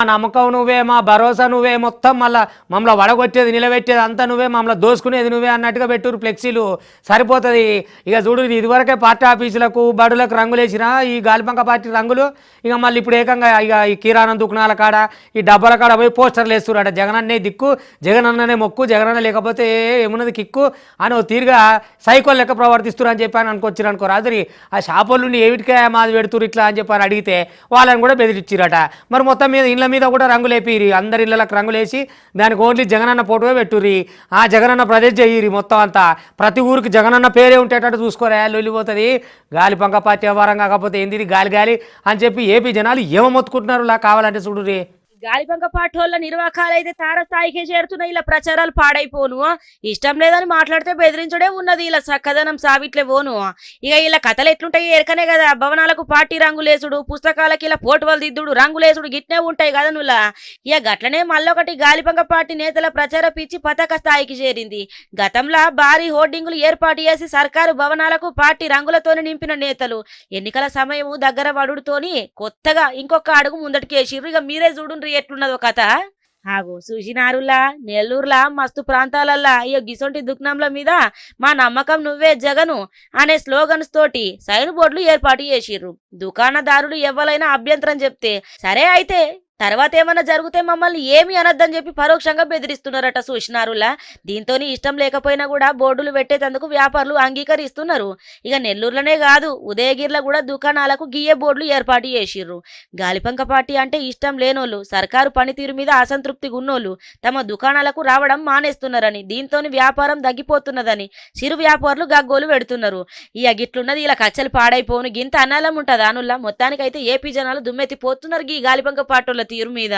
మా నమ్మకం నువ్వే మా భరోసా నువ్వే మొత్తం మళ్ళా మమ్మల్ని వడగొట్టేది నిలబెట్టేది అంతా నువ్వే మమ్మల్ని దోసుకునేది నువ్వే అన్నట్టుగా పెట్టురు ఫ్లెక్సీలు. సరిపోతుంది. ఇక చూడు ఇదివరకే పార్టీ ఆఫీసులకు బడులకు రంగులు వేసినా ఈ గాలిపంక పార్టీ రంగులు ఇక మళ్ళీ ఇప్పుడు ఏకంగా ఇక ఈ కిరాణం దుకాణాల కాడ ఈ డబ్బాల కాడ పోయి పోస్టర్లు వేస్తున్నారు జగనన్నే దిక్కు జగనన్ననే మొక్కు జగనన్న లేకపోతే ఏమున్నది కిక్కు అని ఓ తీరుగా సైకోల్ లెక్క ప్రవర్తిస్తున్నారు అని చెప్పాను అనుకొచ్చారు అనుకో. రాత్రి ఆ షాపులు ఏమిటికే మాది పెడుతురు ఇట్లా అని చెప్పాను అడిగితే వాళ్ళని కూడా బెదిరిచ్చిరట మరి మొత్తం మీద ఇళ్ళ మీద కూడా రంగులేపిరి అందరి ఇళ్ళకి రంగులేసి దానికి ఓన్లీ జగనన్న ఫోటో పెట్టుర్రి. ఆ జగనన్న ప్రదేశ్ చేయిరి మొత్తం అంతా. ప్రతి ఊరికి జగనన్న పేరే ఉండేటట్టు చూసుకోరా వెళ్ళిపోతుంది గాలి పంక పార్టీ వ్యవహారం కాకపోతే ఏంది గాలి గాలి అని చెప్పి ఏపీ జనాలు ఏమో మొత్తుకుంటున్నారు ఇలా కావాలంటే చూడురి గాలిబంక పాటోళ్ళ నిర్వాహకాలు అయితే తారస్థాయికే చేరుతున్నాయి ఇలా ప్రచారాలు పాడైపోను. ఇష్టం లేదని మాట్లాడితే బెదిరించడే ఉన్నది ఇలా చక్కదనం సావిట్లే పోను ఇక ఇలా కథలు ఎట్లుంటాయి ఎరకనే కదా. భవనాలకు పార్టీ రంగులేసుడు పుస్తకాలకి ఇలా పోటువలు దిద్దుడు రంగులేసుడు గిట్నే ఉంటాయి కదా నువ్వులా ఇక గట్లనే మళ్ళొకటి గాలిబంక పార్టీ నేతల ప్రచార పిచ్చి పతాక స్థాయికి చేరింది. గతంలో భారీ హోర్డింగులు ఏర్పాటు చేసి సర్కారు భవనాలకు పార్టీ రంగులతోనే నింపిన నేతలు. ఎన్నికల సమయము దగ్గర వడుతోని కొత్తగా ఇంకొక అడుగు ముందటికేసిర్రు. ఇక మీరే చూడుండ్రి. ఎట్లున్నదో కథ? ఆగో చూసినారులా నెల్లూరులా మస్తు ప్రాంతాలల్లా. అయ్యో గిసొంటి దుగ్నంల మీద మా నమ్మకం నువ్వే జగను అనే స్లోగన్స్ తోటి సైన్ బోర్డులు ఏర్పాటు చేసిర్రు. దుకాణదారులు ఎవరైనా అభ్యంతరం చెప్తే సరే అయితే తర్వాత ఏమన్నా జరిగితే మమ్మల్ని ఏమి అనొద్దని చెప్పి పరోక్షంగా బెదిరిస్తున్నారట చూసినారులా దీంతోని ఇష్టం లేకపోయినా కూడా బోర్డులు పెట్టేటందుకు వ్యాపారులు అంగీకరిస్తున్నారు. ఇక నెల్లూరులోనే కాదు ఉదయగిరిలో కూడా దుకాణాలకు గియ్యే బోర్డులు ఏర్పాటు చేసిర్రు. గాలిపంక పార్టీ అంటే ఇష్టం లేనోళ్ళు సర్కారు పనితీరు మీద అసంతృప్తిగా ఉన్నోళ్ళు తమ దుకాణాలకు రావడం మానేస్తున్నారని దీంతోని వ్యాపారం తగ్గిపోతున్నదని చిరు వ్యాపారులు గగ్గోలు పెడుతున్నారు. ఈ గిట్లున్నది ఇలా కచ్చలు పాడైపోను గింత అనాలం ఉంటది అనుల్లా మొత్తానికైతే ఏపీ జనాలు దుమ్మెత్తి పోతున్నారు గీ గాలిపంక పాటోళ్ళ తీరు మీద